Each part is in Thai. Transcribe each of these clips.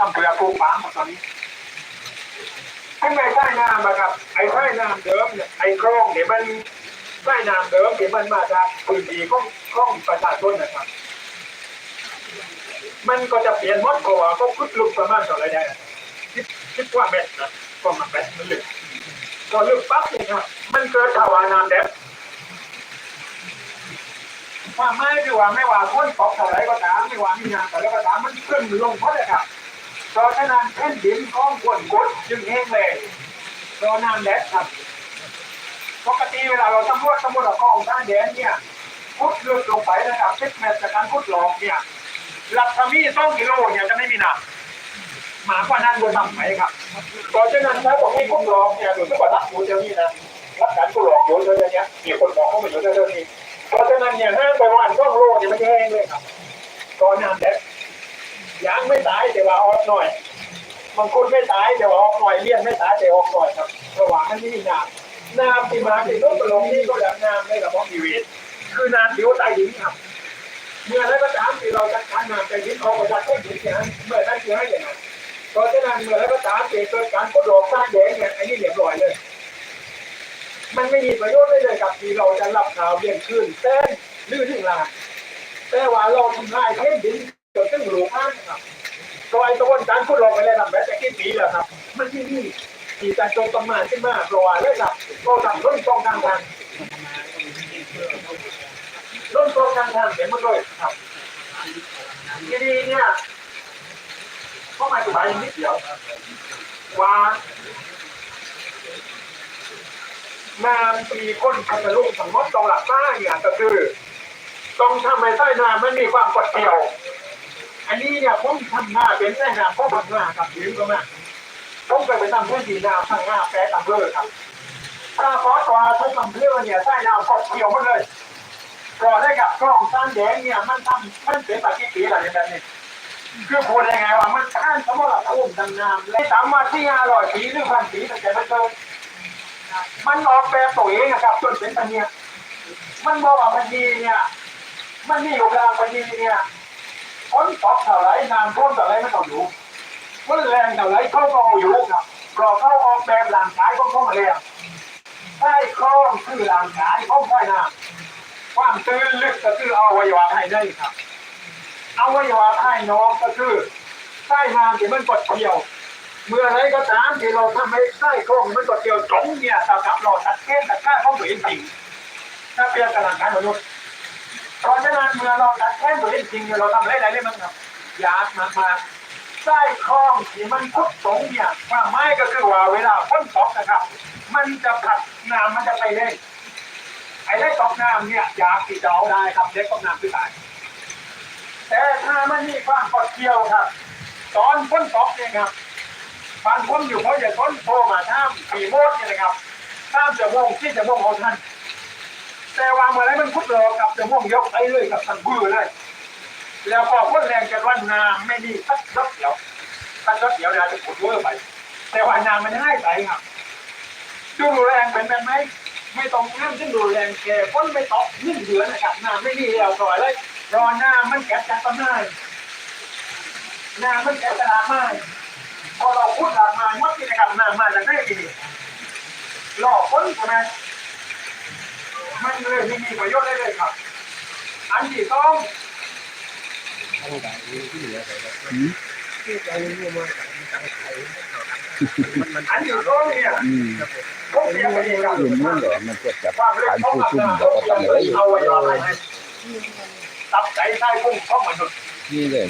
ทำเปลือกปลูกฝังหมดตอนนี้ให้ไม่ใต้น้ำนะครับ ไอ้ใต้น้ำเดิมเนี่ยไอ้โครงเนี่ยมันใต้น้ำเดิมเนี่ยมันมาจากพื้นที่ของของประชาชนนะครับ มันก็จะเปลี่ยนหมดเพราะว่าก็พุดลุกประมาณเท่าไรได้คิดคิดว่าเม็ดนะก็มาเม็ดมันลึกพอลึกปั๊บเนี่ยครับมันเกิดภาวะน้ำแดงควาไม่คือว่าไม่ว่าคนตกเท่าไรก็ตามไม่ว่ามีน้ำเท่าไรก็ตามมันขึ้นลงเพราะอะไรครับ เพราะฉะนั้นแผ่นดินของกวนกดจึงแห้งเลยเพราะน้ำแดงครับปกติเวลาเราสำรวจสำรวจเอาของท่าแดนเนี่ยพุดลึกลงไปนะครับสิบเมตจากการพุดหลอกเนี่ยหลักธรรมีต้องกิโลเนี่ยจะไม่มีน้ำหมากว่านั้นบนทำไหมครับเพราะฉะนั้นถ้าผมไม่คุ้มหลอกเนี่ยหรือว่ารักอยู่เท่านี้นะรักการผู้หลอกอยู่เท่านี้มีคนมองเข้ามาอยู่เท่านี้เพราะฉะนั้นเนี่ยห้าไปวันต้องโลเนี่ยมันแห้งเลยครับตอนน้ำแดด ยังไม่ตายแต่ว่าออกหน่อยบางคนไม่ตายแต่ว่าออกหน่อยเลี้ยนไม่ตายแต่ออกหน่อยครับระหว่างนั้นนี่น้ำน้ำที่มาที่ลดลงนี่ก็แบบน้ำในระบบชีวิตคือน้ำที่ว่าใต้ดินครับ เมื่อไรก็ตามที่เราจะทานน้ำไปดินเขาก็จะต้นดินอย่างนั้นเมื่อนั้นคือให้อย่างนั้นเพราะฉะนั้นเมื่อไรก็ตามที่เกิดการกดอกสร้างแดงเนี่ยอันนี้เรียบร้อยเลยมันไม่มีประโยชน์เลยกับที่เราจะรับข่าวเรียนขึ้นแต้นลื่นถึงลาแต่ว่าเราทำลายเท่นดิน เกิดขึ้นหลูข้างครับโดยกระบวนการกดลอกไปเลยทำแบบแต่กี่ปีแล้วครับ มันที่นี่ที่การโจมประมาณขึ้นมาเพราะว่าเลยครับเราทำร่นตรงกลางทางร่นตรงกลางทางเห็นหมดเลยครับทีนี้เนี่ยก็มาถึงใบนิดเดียวว่าน้ำปีก้นพัทลุงทั้งหมดตรงหลักบ้าเนี่ยก็คือต้องทำให้ใต้น้ำมันมีความกดเกี่ยว อันนี้เนี่ยผมทำหน้าเป็นแม่น้ำพ่อพังงากับยืมก็มาผมเคยไปทำพื้นที่น้ำพังงาแปรตำเภอครับถ้าขอตัวทุกอำเภอเนี่ยใต้น้ำกดเกี่ยวหมดเลยรอได้กับกล้องสร้างแดงเนี่ยมันทำมันเป็นปฏิกิริยาอะไรแบบนี้คือพูดยังไงว่ามันท่านสมมติว่าทุ่มดำน้ำและสามมาที่ห้าร้อยปีหรือพันปีตั้งแต่มันเกิดมันออกแบบตัวเองนะครับ จนเป็นตันเนี่ยมันบอกว่าพันดีเนี่ย มันมีอยู่กลางพันดีเนี่ย ฝนตกเท่าไรน้ำท่วมเท่าไรไม่ต้องอยู่มันแรงเท่าไรเขาก็เอาอยู่ครับเพราะเขาออกแบบร่างกายของเขามาแล้วใต้คลองคือร่างกายของใต้น้ำความตื้นลึกก็คือเอวัยวะภายในครับเอาวัยวะภายนอกก็คือใต้น้ำที่มันกดเกี่ยว เมื่อไรก็ตามที่เราทำให้ใต้โครงมันกดเกี่ยวตรงเนี่ยเท่ากับเราตัดแข้งตัดขาของตัวเองจริงถ้าเปรียบกับร่างกายมนุษย์ เพราะฉะนั้นเมื่อเราตัดแข้งตัวเองจริงเนี่ยเราทำอะไรได้เลยมั้งครับยากมามาใต้คลองที่มันคุดตรงเนี่ยความหมายก็คือว่าเวลาฝนตกนะครับ มันจะผลักน้ำมันจะไปเล่นไอ้เล็กตกน้ำเนี่ยยากที่จะเอาได้ครับเล็กตกน้ำคือตายแต่ถ้ามันมีความกดเกี่ยวครับ ตอนพ้นตกเนี่ยครับบางคนอยู่เพราะอย่าพ้นโทรมาท่ามขี่โมดเนี่ยนะครับท่ามจะวงที่จะวงของท่าน แต่ว่าเมื่อไรมันพุดรอกับจะม่วงยกไปเลยกับทันบือเลย แล้วพอพ้นแรงจากวันน้ำไม่มีสักรถเดียวสักรถเดียวเนี่ยจะขุดเวอร์ไป แต่ว่าน้ำมันให้ไปครับดูแรงเป็นแบบไหมไม่ต้องน้ำซึ่งดูแรงแก่พ้นไม่ตกนึ่งเดือนนะครับน้ำไม่มีแล้วปล่อยเลย รอหน้ามันแกะจากต้นไม้น้ามันแกะจากรากไม้พอเราพูดรากม้มัดกิจกรรมน้ำมาจากได้ดีหลอกพ้นใช่ไหม มันเลยไม่มีประโยชน์ได้เลยครับ อันที่ต้องอันที่ต้องเนี่ยอืมผมเสียไปเองครับกลุ่มนู้นเหรอมันเกิดจากความเล็กากรของผู้อาชุมการแล้วก็ทำเลยเอาไว้รอให้ตับใจใต้พุ่งเข้ามนุษย์นี่เลย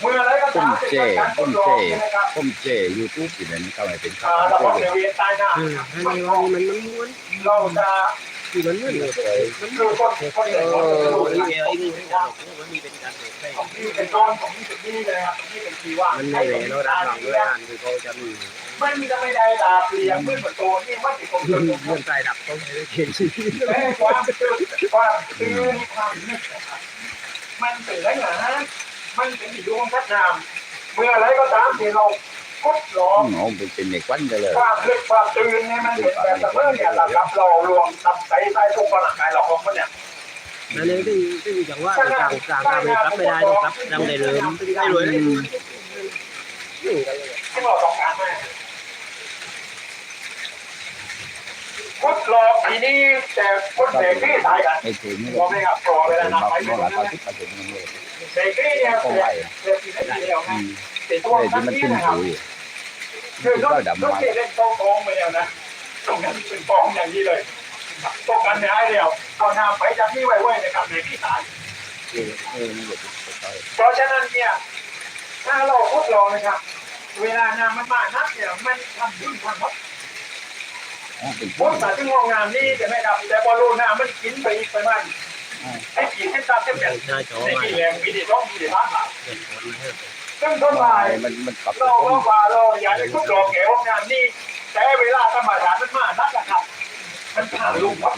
เมื่อไรก็ต้ตามมเจการต้มลเจองนะครับต้มเจยูทูบอยู่ในนี้ก็ไม่เป็นข้าอ่าวระบบเลเดยวียนใต้หน้าอืมอันนี้ว่ามันมันม้วนเราจะ ที่มันไม้วนเลยคือคนคนเอเดียวอคนนี่เดีเอยววนี่ไม่ได้มันมีเป็นการเด็กได้ของที่เป็นตอนของที่จุดนี้เลยครับที่เป็นทีว่ามันไม่เลยเราดับหลังด้วยอันคือเขาจะมีมันมีจะไม่ได้ตาเปลี่ยนมืดเหมือนโตนี่ว่าติดผมเงิเกินใจดับต้องใช้เขียนชื่อแม่ความความตื่นความนึกมันเป็นไรนะมันเป็นที่ดวงพัฒนามเมื่อไรก็ตามที่เรา กดลองหมอเป็นเป็นในควันกันเลยความลึกความตื่นเนี่ยมันเป็นแบบเมื่อเนี่ยหลับหลับเรารวมตับไตไตทุกคนร่างกายเราของมันเนี่ยนั่นเองที่ที่จังว่าต่างต่างกันรับไม่ได้ต้องรับดังได้เลยไม่ได้เลยมนี่กันเลยที่เราต้องการมากพุทธหลอกทีนี้แต่คนเบรกที่ตายกันไอ้ตัวนี้พอไหมครับพอเวลาเป็นนำบักไปมไม่อรู้ลานะตาที่ประเด็นมันเลยเบรกที่เนี่ยก็เบรไหวกเบรกที่ไม่ดีแล้วอืนะมติดตัวไอ้ทั้ที่งมันนี้ขึ้นนะครับหูอยู่ คือลูกลูกที่เล่นโป้งๆไปแล้วนะตรงนั้นเป็นฟองอย่างนี้เลยตกกันไม่ได้แล้วพอนำไปจากนี้ไว้ไว้นะครับในที่ตายเออเออมันเดือดไปเพราะฉะนั้นเนี่ย ถ้าเราทดลองนะครับ เวลาน้ำมันมากนักเนี่ยมันทำดิ้นทำวัดอ๋อเป็นพุทธศาสนาที่งอกงามนี่จะไม่ครับแต่พอรู้น้ำมันกินไปอีกไปมันไอ้ขีดเส้นตาเส้นแบบหน้าจอในมาขีดแรงมีดีต้องมีดีมากครับ เกิดผลให้ซึ่งต้นไม้มันมันกลับเราก็ว่าเราอยากจะทดลองแก่งอกงามนี่แต่เวลาธรรมดามันมากนักนะครับ มันผ่านลูกครับ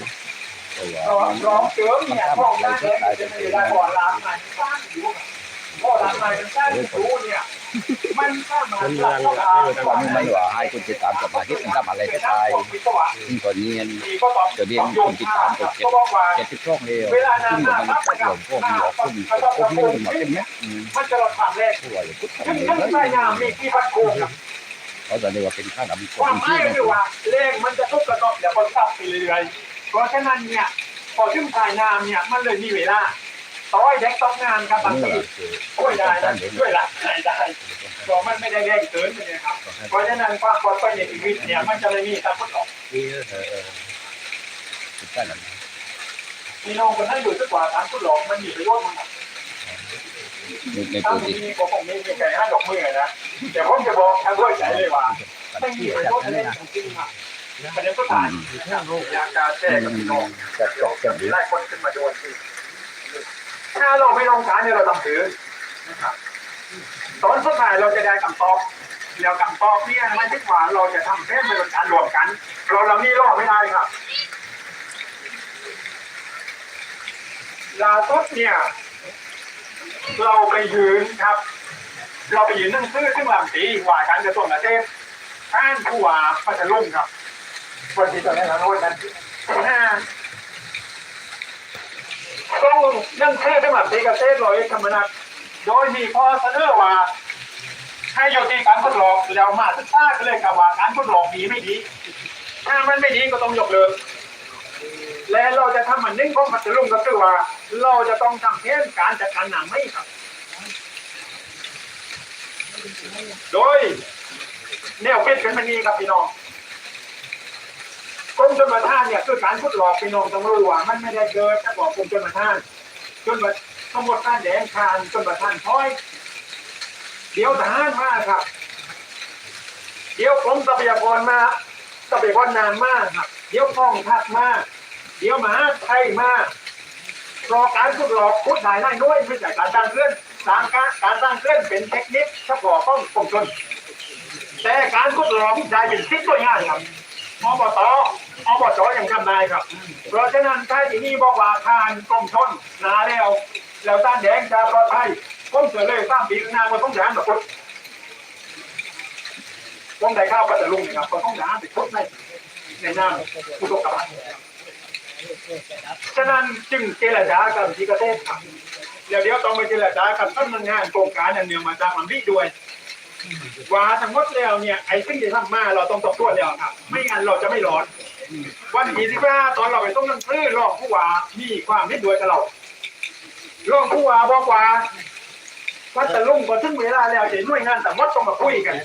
ตัวลองลองเสริมเนี่ยพอกได้เลยจะไม่ได้ก่อนล้างใหม่สร้างอยู่พอล้างใหม่มันสร้างอยู่เนี่ย มันสามารถหลับเข้าไปตอนมันว่าให้คนติดตามสมาธิมันทำอะไรก็ตายซึ่งตอนนี้มีก็ตอเดี๋ยวนี้คนติดตามกดเจ็ดก็บอกว่าเจ็ดสิบช่องเลยซึ่งมันก็หลงพวกนี้หลอกพวกนี้พวกนี้มันมาเป็นเนี้ยมันจะเราทำแรกตัวอย่าพุทธซึ่งเลทั้งยใบงามมีที่พัดโกครับเขาจะเรียกว่าเป็นข้าดำคความนหมาที่ยก็คือว่าเลขมันจะทุกกระตอบเดี๋ยวคนตับไปเรื่อยๆเพราะฉะนั้นเนี่ยพอขึ้นภายงามเนี่ยมันเลยมีเวลา ต่อยเด็กต้องงานครับบางทีช่วยได้นะช่วยหลักได้ได้เพราะมันไม่ได้แรงเกินเลยครับ เพราะฉะนั้นความปลอดภัยในชีวิตเนี่ยมันจะเลยมีการทดลองนี่เออเออเป็นข้าดำพี่น้องคนนั้นอยู่สักกว่าการทดลองมันมีประโยชน์มั้งครับในถ้าตัวมีที่ก็คงมีมีไก่ห้าดอกมือนะแต่ผมจะบอกทางด้วยใจเลยว่าไม่มีประโยชน์อะไรจริงๆครับประเด็นก็ตายมีแค่โลกอยากจะแจ้งกับพี่น้องจะจบจะดีไล่คนขึ้นมาโดนที่ ถ้าเราไม่ลงฐาเนี่ยเราต้องถือนะครับตอนสุดท้ายเราจะได้คำตอบแล้วคำตอบเนี่ยมันที่ว่าเราจะทำแค่เป็นการรวมกัน เราเรานี่รอดไม่ได้ครับลาสุดเนี่ย เราไปยืนครับ เราไปยืนนั่งซื้อซึ่งหลำตีว่าการกระทรวงเกษตรท่านผู้ว่าพัทลุงครับวันที่ตอนนี้เราโน้นนั้น ที่ห้าต้องนั่งซื้อซึ่งลำตีเกษตรร้อยธรรมนัฐโดยมีข้อเสนอว่าให้อยู่ที่การทดลองแล้วมาศึกษากันเลยกับว่าการทดลองดีไม่ดี ถ้ามันไม่ดีก็ต้องยกเลิกและเราจะทำมันนึ่งของพัทลุงก็คือว่า เราจะต้องทำเช่นการจัดการหน้ำไม่ครับ โดยแนวเป็นเป็นมันนี้ครับพี่น้อง กรมชลประทานเนี่ยคือการทดลองพี่น้องต้องรู้ว่ามันไม่ได้เกิดจากบอกกรมชลประทานจนมาทั้งหมดการแดงคานชลประทานพ้อย เดี๋ยวทหารมาครับ เดี๋ยวกรมทรัพยากรมาทรัพยากรนานมากครับ เดี๋ยวกองทัพมาเดี๋ยวมหาไทยมารอการทดลองพุทธนายได้น้อยไม่ใช่การสร้างเคลื่อนสร้างการการสร้างเคลื่อนเป็นเทคนิคเฉพาะของกรมชนแต่การทดลองที่ได้เป็นสิ่งตัวง่ายครับ อบตอบจยังทำได้ครับ เพราะฉะนั้นถ้าที่นี่บอกว่าทานกรมชนนาแล้ว แล้วต้านแดงจะปลอดภัยผมเสือเลยสร้างปีข้างหน้ามันต้องการแบบพุทธผมได้ข้าวปัตตาลุงนะครับก็ต้องการไปพุทธในในน้ำผู้ตกกำลังฉะนั้นจึงเจรจากับที่ประเทศครับเดี๋ยวเดี๋ยวต้องไปเจรจากับต้นงานโครงการอันเนื่องมาจากมันวิด้วย ว่าทั้งหมดแล้วเนี่ยไอ้สิ่งที่ทำมาเราต้องตบตัวแล้วครับ ไม่งั้นเราจะไม่ร้อน วันที่สิบห้าตอนเราไปต้องนั่งซื้อรองผู้ว่ามีความเห็นด้วยกับเรารองผู้ว่าบอกว่าวัดตะลุงก็ถึงเวลาแล้วเดี๋ยวหน่วยงานแต่หมดต้องมาคุยกัน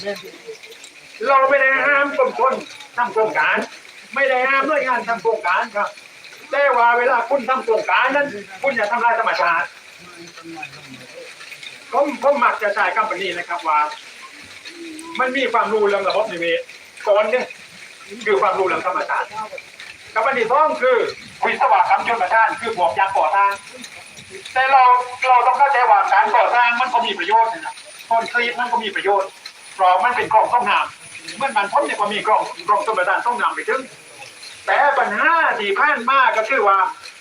เราไม่ได้ห้ามคนคนทำโครงการ ไม่ได้ห้ามหน่วยงานทำโครงการครับแต่ว่าเวลาคุณทำโครงการนั้น คุณอย่าทำลายธรรมชาติผมผมมักจะใช้คำนี้นะครับว่า มันมีความรู้เรื่องระบบนิเวศก่อนเนี่ยคือความรู้เรื่องธรรมชาติกับอันที่สองคือวิศวกรรมชนประทาน คือพวกยางก่อสร้าง แต่เราเราต้องเข้าใจว่าการก่อสร้างมันก็มีประโยชน์นะคอนกรีตมันก็มีประโยชน์เพราะมันเป็นกล่องต้องน้ำเมื่อมันพ้นเนี่ยก็มีกล่องกล่องชนประทานต้องน้ำไปถึงแต่ปัญหาที่ผ่านมาก็คือว่า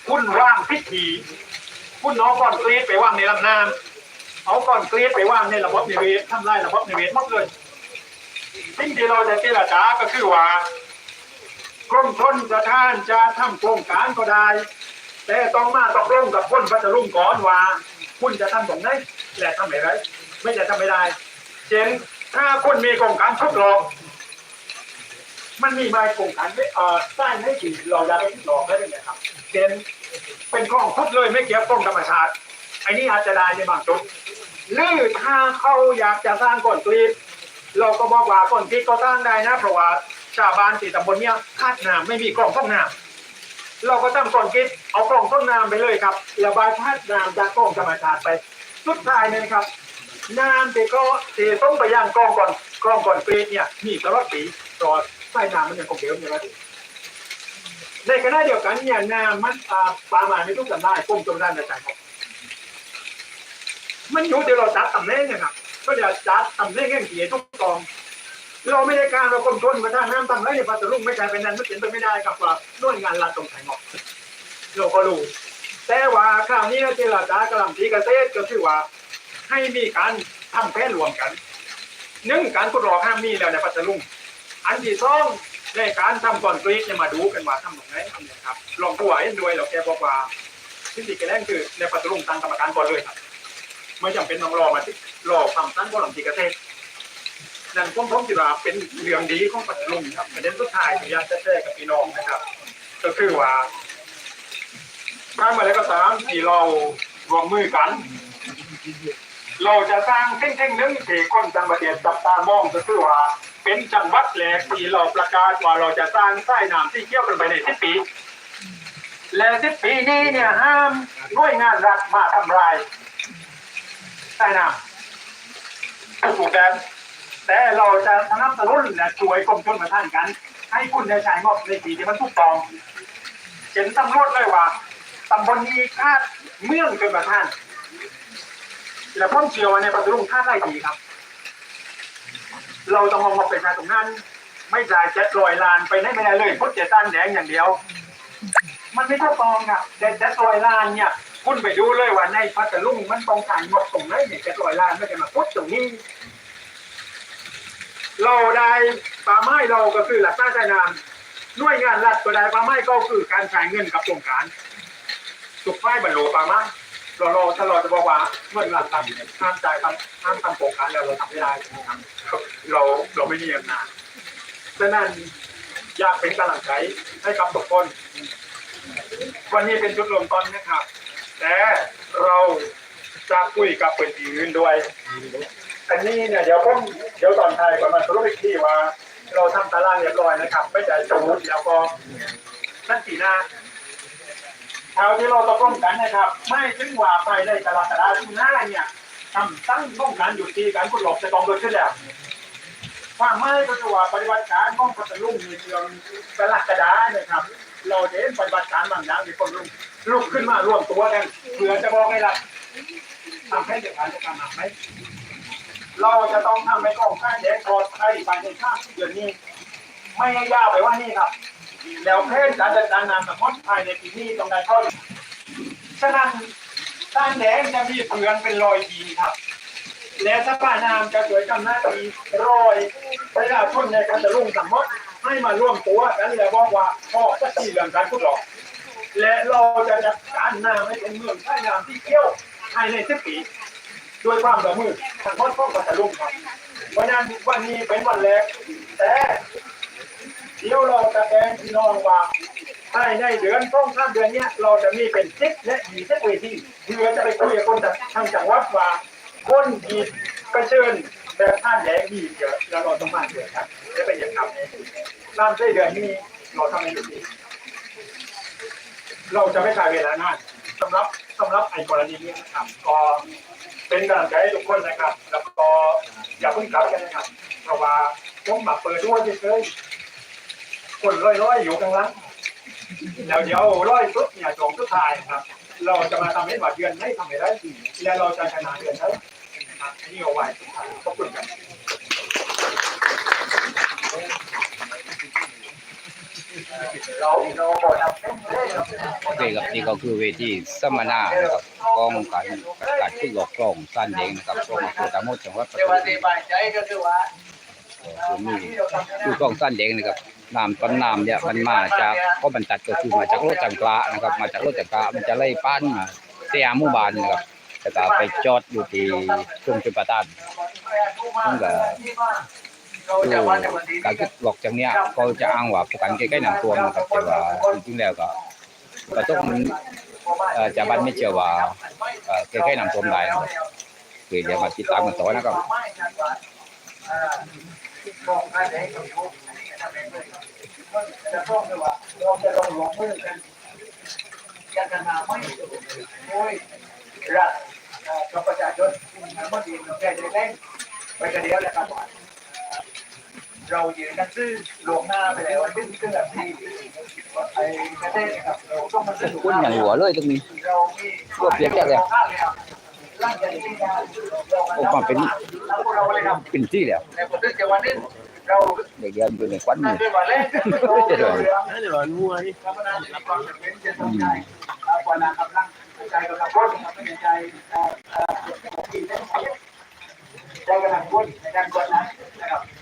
คุณว่างพิธีคุณเอาก้อนกรีดไปวางในลำน้ำเอาก้อนกรีดไปวางในระบบนิเวศทำลายระบบนิเวศหมดเลย สิ่งที่เราจะเจรจาก็คือว่ากรมชนประทานจะทำโครงการก็ได้ แต่ต้องมาตกลงกับคนพัทลุงก่อนว่า คุณจะทำตรงไหนและทำอะไรไม่จะทำไม่ได้ เช่นถ้าคนมีโครงการทดลอง มันมีมาโครงการไม่เอ่อสร้างให้ถี่เราอยากให้ทดลองได้เป็นไงครับเป็นเป็นกล้องทดเลยไม่เกี่ยวกล้องธรรมชาติไอ้นี่อาจจะได้ในบางจุดหรือถ้าเขาอยากจะสร้างก่อนกรีด เราก็บอกว่าก่อนกรีดก็สร้างได้นะเพราะว่าชาวบ้านที่ตำบลเนี้ยคาดน้ำไม่มีกล้องต้นน้ำเราก็ทำก่อนกรีดเอากล้องต้นน้ำไปเลยครับระบายคาดน้ำจากกล้องธรรมชาติไปสุดท้ายเนี่ยครับน้ำที่ก็ที่ต้องไปย่างกล้องก่อนกล้องก่อนกรีดเนี่ยมีตลอดปีตลอดใต้น้ำมันยังคงเดิมอยู่แล้วในขณะเดียวกันเนี่ยน้ำมันปลาหมาไม่ทุกสันได้ก้มจมด้านในใจครับมันอยู่ที่เราจัดตำแหน่งเนะครับ ก็จะจัดตำแหน่งแห่งเกียทุกกอง เราไม่ได้การเราคนชนมาถ้าน้ำตำไรในพัทลุงไม่ใช่เป็นนั้นไม่เป็นไปไม่ได้กับว่าหน่วยงานรัฐตรงไหนหมอกเราก็รู้แต่ว่าคราวนี้ที่เราจะกำลังทีเกษตรก็คือว่า ให้มีการทำแผนรวมกันหนึ่งการทดลองห้ามมีแล้วในพัทลุงอันที่สองในการทำก่อนกรีดเนี่ยมาดูกันว่าทำตรงไหนทำเนี่ยครับลองผู้ไหวด้วยเราแกบอกว่าที่ติดกันแรกคือในพัทลุงตั้งกรรมการก่อนเลยครับ ไม่จำเป็นต้องรอมาที่รอความตั้งก่อนทีเกษตรนั่นผมผมคิดว่าเป็นเรื่องดีของพัทลุงครับประเด็นสุดท้ายที่อยากจะแจ้งกับพี่น้องนะครับ ก็คือว่าถ้าเมื่อไรก็ตามที่เรารวมมือกัน เราจะสร้างเท่งๆนึงที่คนจังหวัดเดียจับตามองก็คือว่าเป็นจังหวัดแรกที่เราประกาศว่าเราจะสร้างสายน้ำที่เกี่ยวกันไปในสิบปี และสิบปีนี้เนี่ยห้ามหน่วยงานรัฐมาทำลาย สายน้ำถูกแบบแต่เราจะสนับสนุนและช่วยกรมชนประทานกัน ให้คุณได้ใช้งบในปีที่มันถูกต้องเห็นตำรวจเลยว่าตำบลนี้คาดเมืองชนประทานและพ่อเชื่อว่าในปัจจุบันท่าได้ดีครับ เราต้องมองมาเป็นการตรงนั้น ไม่จ่ายเจ็ดรอยล้านไปได้ไม่ได้เลยพุทธเจตันแดงอย่างเดียว มันไม่ถูกต้องครับเจ็ดเจ็ดรอยล้านเนี่ย คุณไปดูเลยว่าในพัทลุงมันต้องการงบตรงไหนเนี่ยจ็ดรอยล้านไม่ใช่มาพุทตรงนี้ เราได้ป่าไม้เราก็คือหลักหน้าใจนามหน่วยงานรัฐก็ได้ป่าไม้ก็คือการจ่ายเงินกับโครงการสุขไฟบรรลุป่าไม้เราเราถ้าเราจะบอกว่าเมื่อเราทำห้ามจ่ายทำห้ามทำโครงการแล้วเราทำไม่ได้ใช่ไหมครับเราเราไม่มีอำนาจฉะนั้นอยากเป็นกำลังใจให้กับทุกคน วันนี้เป็นจุดริ่มต้นนะครับ แต่เราจะคุยกับคนอื่นด้วย อันนี้เนี่ยเดี๋ยวผมเดี๋ยวตอนไทยก่อนมาสรุปอีกทีว่า เราทำตารางเรียบร้อยนะครับ ไม่จ่สมุดแล้วก็นั่นสีหน้าเท่าที่เราตกลงกันนะครับ ไม่ถึงว่าไปได้กรกฎาคมหน้าเนี่ยทำตั้งต้องการอยู่ที่การกุหลบจะต้องเกิดขึ้นแล้วความไม่ก็คือว่าปฏิบัติการของพัทลุงในเมืองกรกฎานะครับ เราเห็นปฏิบัติการบางอย่างที่คนลุก ลุกขึ้นมารวมตัวกันเพื่อจะบอกให้ละทำให้เด็กการจะทำไหมเราจะต้องทำให้กองข้าแดงปลอดภัยภายในข้ามเดือนนี้ ไม่ให้ยาวไปว่านี่ครับ แล้วเพศการจัดการน้ำกับมดภายในปีนี้ต้องได้เข้าฉะนั้นต้านแดงจะมีเพื่อนเป็นรอยดีครับ และสภาน้ำจะสวยกำหน้าดีรอยประชาชนในการจะรุ่งสัมมดให้มาร่วมตัวกันและบอกว่าพ่อจะที่เรื่องการทดลอง และเราจะจัดการน้ำให้เป็นเมืองใช้น้ำที่เที่ยวภายในสิบปีด้วยความร่วมมือทางมดของปัตตาลุงครับวันนั้นวันนี้เป็นวันแรกแต่เดี๋ยวเราจะแจ้งพี่น้องว่าภายในเดือนต้องข้ามเดือนเนี้ยเราจะมีเป็นซิกและมีเซตเวทีเพื่อจะไปคุยกับคนจากทางจังหวัดว่าคนดีกระเชิญแบบท่านแดงดีเยอะแล้วเราต้องมาเดือนครับจะเป็นอย่างไรตามใช้เดือนนี้เราทำให้ดูดี เราจะไม่ใช้เวลานาสำหรับสำหรับไอ้กรณีนี้นะครับ ก็เป็นกำลังใจให้ทุกคนนะครับ แล้วก็อย่าเพิ่งกลับกันนะครับ เพราะว่าผมมาเปิดด้วยเฉยๆคนร้อยๆอยู่กลางหลังแล้วเดี๋ยวร้อยสุดเนี่ยสองสุดท้ายนะครับ เราจะมาทำให้หวัดเดือนให้ทำให้ได้ดีและเราจะชนะเดือนได้นะครับนนี้เอาไว้สุดท้ายขอบคุณกัน ครับโอเคครับนี่ก็คือเวทีสัมมนานะครับกองการการฝึกหลอกกล้องสั้นเองนะครับกองอำเภอตะมดจังหวัดปัตเดี๋ยวตาวันนีที่บายใจก็คือว่าคือมีคือกล้องสั้นเองนะครับน้ำต้นน้ำเนี่ยมันมาจากก็บรรจัดก็คือมาจากรถจังกระนะครับ มาจากรถจังกระมันจะไล่ปั้นมาเสียมู่บานนะครับแต่ก็ไปจอดอยู่ที่กรุงชลประทานซึ่งก็คือ การคิดหลอกจากเนี้ยก็จะอ้างว่าประกันใกล้ๆหน้ำท่วนะครับแต่ว่าจริงๆแล้วก็ก็ต้องจะบ้านไม่เชื่อว่าใกล้ๆหน้ำท่วได้คือเดี๋ยวมาติดตามกันต่อนะครับจะต้องลงมือกันยันนาไม่โอ้ยรัฐกับประชาชนมันดีมันแค่ได้ไปกันเดียวและครับ เรายืนกันซื้อลงหน้าไปแล้วซึ่งซึ่งแบบที่ไอ้กระเทศครับเราต้องมาซื้อคุณอย่างหัวเลยตรงนี้เรามีรวบเพียงแค่เลยร่างกายที่ได้โอ้มาเป็นแล้วพวกเราเลยครับเป็นที่แล้วในผลที่จะวันนี้เราเด็กเรียนอยู่ในควันมือด้วยวันแรกนั่นแหละว่างัวนี่ธรรมดาจะมีความจำเป็นจะต้องใจกว่านากำลังใจกำลังพ้นไม่ใช่ใจใจกำลังพ้นในการกดนั้นนะครับซึ่งเราจะเรียกพี่น้องนะโอ้ไหวข้าวโอ้ยกยศให้กันน่าจะบาดเจ็บนะครับว่า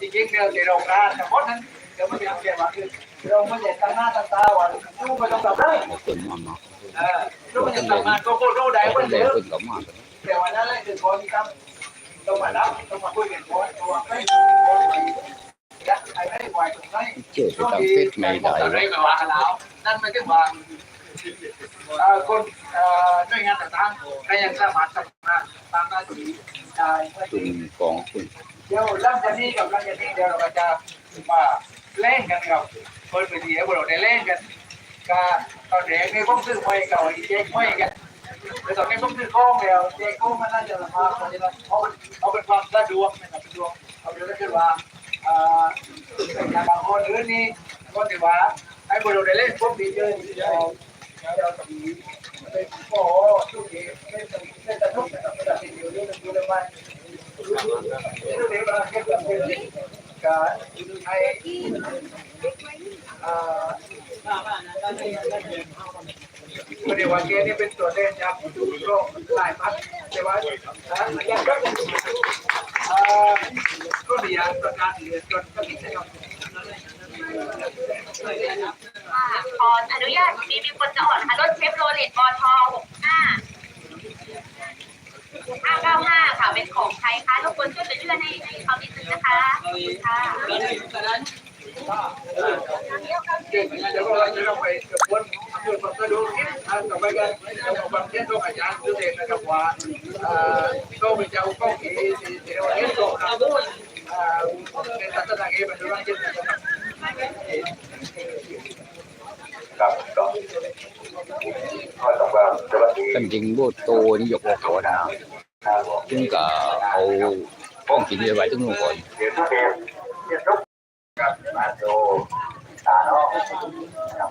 จริงๆเนี่ยในโรงงานแต่เพราะนั้นเดี๋ยวมันจะเกิดว่าคือเราไม่ได้ตั้งหน้าตั้งตาว่าลูกไม่ต้องทำได้คนมามาเออลูกมันจะทำงาก็โคตรได้คนเด็เยกอะคนก็มาแต่วันนั้นแหละคือคนที่ต้องต้องมารับต้องมาคุยกันก่อนตัวไม่ยัดไอ้ไม่ไหวตรงไหนเจอไปตามเฟซไม่ได้อะไรไม่ว่าแล้วนั่นไม่ถึงว่า คนหน่วยงานต่างๆก็ยังสามารถทำงานตามหน้าที่ได้คุณกองคุณเดี๋ยวหลังจากนี้กับหลังจากนี้เดี๋ยวเราจะมาเล่นกันครับเปิดไปทีแล้วเราได้เล่นกันก็ตอนเด็กนี่ผมซื้อไว้เก่าอีเจ๊กไว้กันแต่ตอนนี้ผมซื้อข้องแล้วเจ๊ข้องมันน่าจะราคาเพราะฉะนั้นเอาเป็นเอาเป็นความสะดวกนะครับสะดวกเอาเป็นก็คือว่าอ่าอย่างบางคนหรือนี่คนที่ว่าให้บริโภคได้เล่นพวกดีเยอะ ดีเยอะเราจะมีเป็นโอ้ทุกทีไม่ไม่ต้องทุกนะครับไม่ต้องอยู่ด้วยกันอยู่ด้วยกันดูดีมาเก็บเงินเป็นการให้อ่าวันนี้วันนี้นี่เป็นตัวเล่นจากโลกหลายพันแต่ว่าอย่างก็มียาประกาศเรือจนก็มีนะครับค่ะ ขออนุญาตมีมีคนจะออกนะคะรถเชฟโรเลตบอทหกห้าห้าเก้าห้าค่ะเป็นของใครคะทุกคนช่วยไปเลื่อนให้ให้เขานิดนึงนะคะขอบคุณค่ะ ทางต่อไปกันเราบางเช่นต้องอาจารย์ดูเด็กนะครับว่าก็ไปเจ้าก็มีเดี๋ยวเห็นตรงนะในศาสนาเองมันจะต้องเช่นนะครับครับก็ขอต้องว่าสวัสดีกันจริงโบโตนี่ยกโอนะซึ่งก็เอาของกินไว้ตรงนู้นก่อนเดี๋ยวทุกเดือนเดี๋ยวทุกกับโตตาเนาะครับ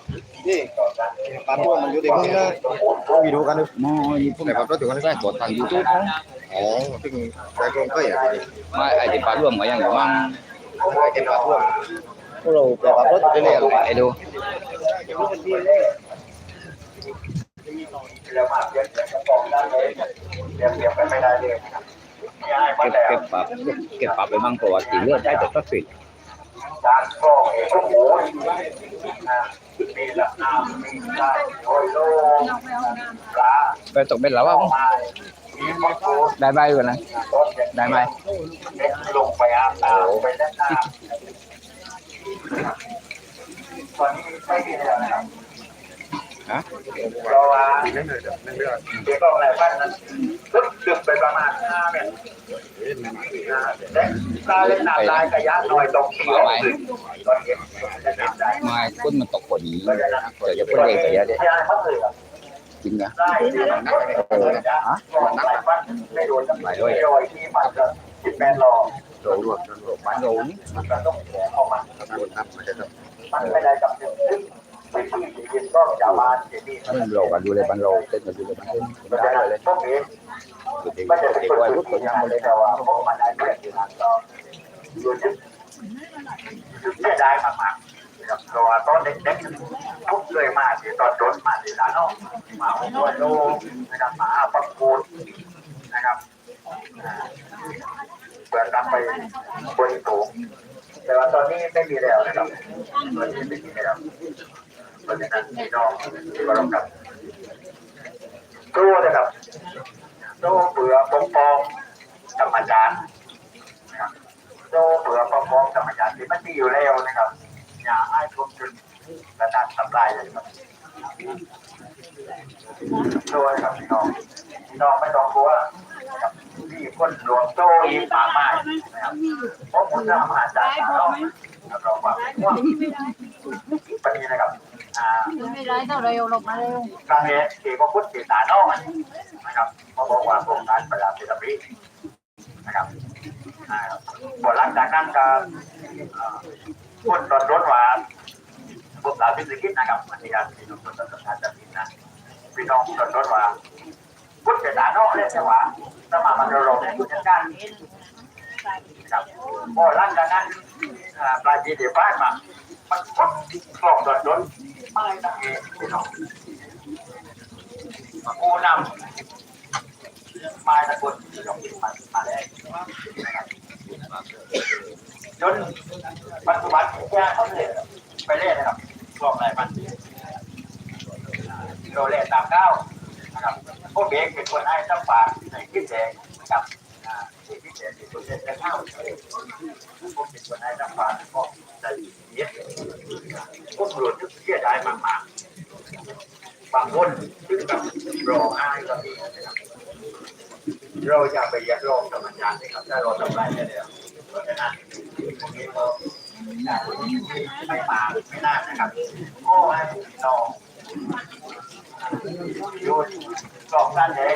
อย่การการจะโตโตกับกาวมาคนเรายกเก้าเดี๋ยวมันตุกกระจายคุณหลายหลายกี่ไม่ยกออกไปตากลังนี่นี่เกิดซึ่งอะก็หนังได้นะเป็นก้อนเนาะหอยใบใบพอเราไปยกขึ้นแล้วมันมันไหนนะนี่ปลาตัวมันอยู่ในมือนะวีดูกันดูมอนี่พวกแต่ปลาตัวถึงกันได้กดทางยูทูบอ๋อซึ่งใช้กรงก็อย่างนี้ไม่ไอ้ที่ปลาร่วมก็ยังอยู่มั่งได้กินปลาตัวพวกเราแต่ปลาตัวจะเรียกไอ้ดูแล้วมาเลยนเปลี่ยนกระป๋องได้เลยเปลี่ยนเปลี่ยนไปไม่ได้เลยเก็บแล้วเก็บปลาเก็บปลาไปมั่งเพราะว่าตีเลือดได้แต่ก็สิ การกรองเองโอ้โหมีละน้ำมีได้โอยโลปลาไปตกเป็นแล้วว่าไม้มีมกรูดได้ใบกันนะได้ไหมลงไปอาบน้ำไปเล่นน้ำตอนนี้ไม่มีแล้วนะครับ ฮะเราว่าเรื่องเรื่องเรื่องเดี๋ยวก็องอะไรบ้านนั้นลึกดึกไปประมาณห้าเมตรห้าเมตาเล่นน้ำลายกระยะหน่อยตรงที่เราดึกตอนเย็นไม้ก้นมันตกพอดีเดี๋ยวจะพูดเองแต่เดียวที่ได้เขาเลยจริงนะนักเลยนะนักบ้านไม่โดนจะไม่โดนที่มันจะสิบแปดรอโดนรวมโดนรวมบ้านโดนมันต้องเข้ามาโดนทับมันจะต้องมันไม่ได้กับซึ่ งวิถีชีวิตก็ชาวบ้านที่นี่มันโลกันอยู่เลยบ้านโลเต้นกันอยู่เลยบ้านเต้นไมันได้เลยพวกนี้เด็กไม่ได้เด็เป็นกคนวัยรุ่นนตัวยังงเลเลยยแต่ว่าพวกมันได้เปรียบอยู่นั้นก็อยู่ที่เสียดายมากๆนะครับเพราะว่าตอนเด็กๆทุกเลยมากที่ตอนต้นมาที่ด้านนอกมาหัวโลนะครับมาปักกูดนะครับเปิดรับไปบนสูงแต่ว่าตอนนี้ไม่มีแล้วนะครับตอนนี้ไม่มีแล้ว เพราะฉะนั้นพี่น้องที่เรากับสู้นะครับโซ่เบื่อปกป้องธรรมชาตินะครับโซ่เบื่อปกป้องธรรมชาติที่มันมีอยู่แล้วนะครับ อย่าให้ทุนทุนกระทำทำลายเลยครับโซ่ครับพี่น้องพี่น้องไม่ต้องกลัวนะครับมีคนหลวงโซ่อีกมากมายนะครับเพราะผมจะมหาจารย์เรารับรองว่าว่าปนี้นะครับ อ่า ไม่ได้เท่าไรเอาลงมาเร็วครั้งนี้เอกพุทธเจตานอกนะครับเขาบอกว่าโครงการประหยัดเศรษฐกิจนะครับอ่าพอหลังจากนั้นก็เอ่อคนรถรถว่าพวกเราเป็นสิกิจนะครับมันมีการที่ทุกคนต้องการจะกินนะพี่น้องรถรถว่าพุทธเจตานอกเนี่ยจะว่าสมามันเราในพุทธการนะครับพอหลังจากนั้นอ่าปลายปีเดียวบ้านมามันพุทธกล่องรถรถ ไม่ตั้งเองพี่น้องผู้นำมาตะกุลยกมามาได้จนปัจจุบันแก้เขาเลยไปเล่นนะครับรอบไหนมันโรเลตามเก้านะครับพวกเบกเป็นคนให้ตั้งปากในคลิปแดงกับอ่าที่คลิปแดงเป็นคนเล่นแต่เก้าพวกเป็นคนให้ตั้งปากก็ได้ เย็ดพวกหลุดเสียดายมากๆบางคนซึ่งแบบรออ้ายก็มีนะครับเราอย่าไปยัดลองธรรมชาตินะครับถ้าเราทำไรได้เลยเพราะฉะนั้นพวกนี้ก็ไม่มาไม่น่านะครับก็ให้ลองดูลองกันเลย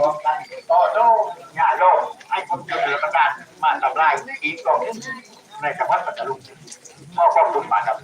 ลองกันต่อโต้อย่าโลกให้คนเสนอประกาศมาทำลายอีกกองในจังหวัดปัตตานี ข้อควบคุมมาครับ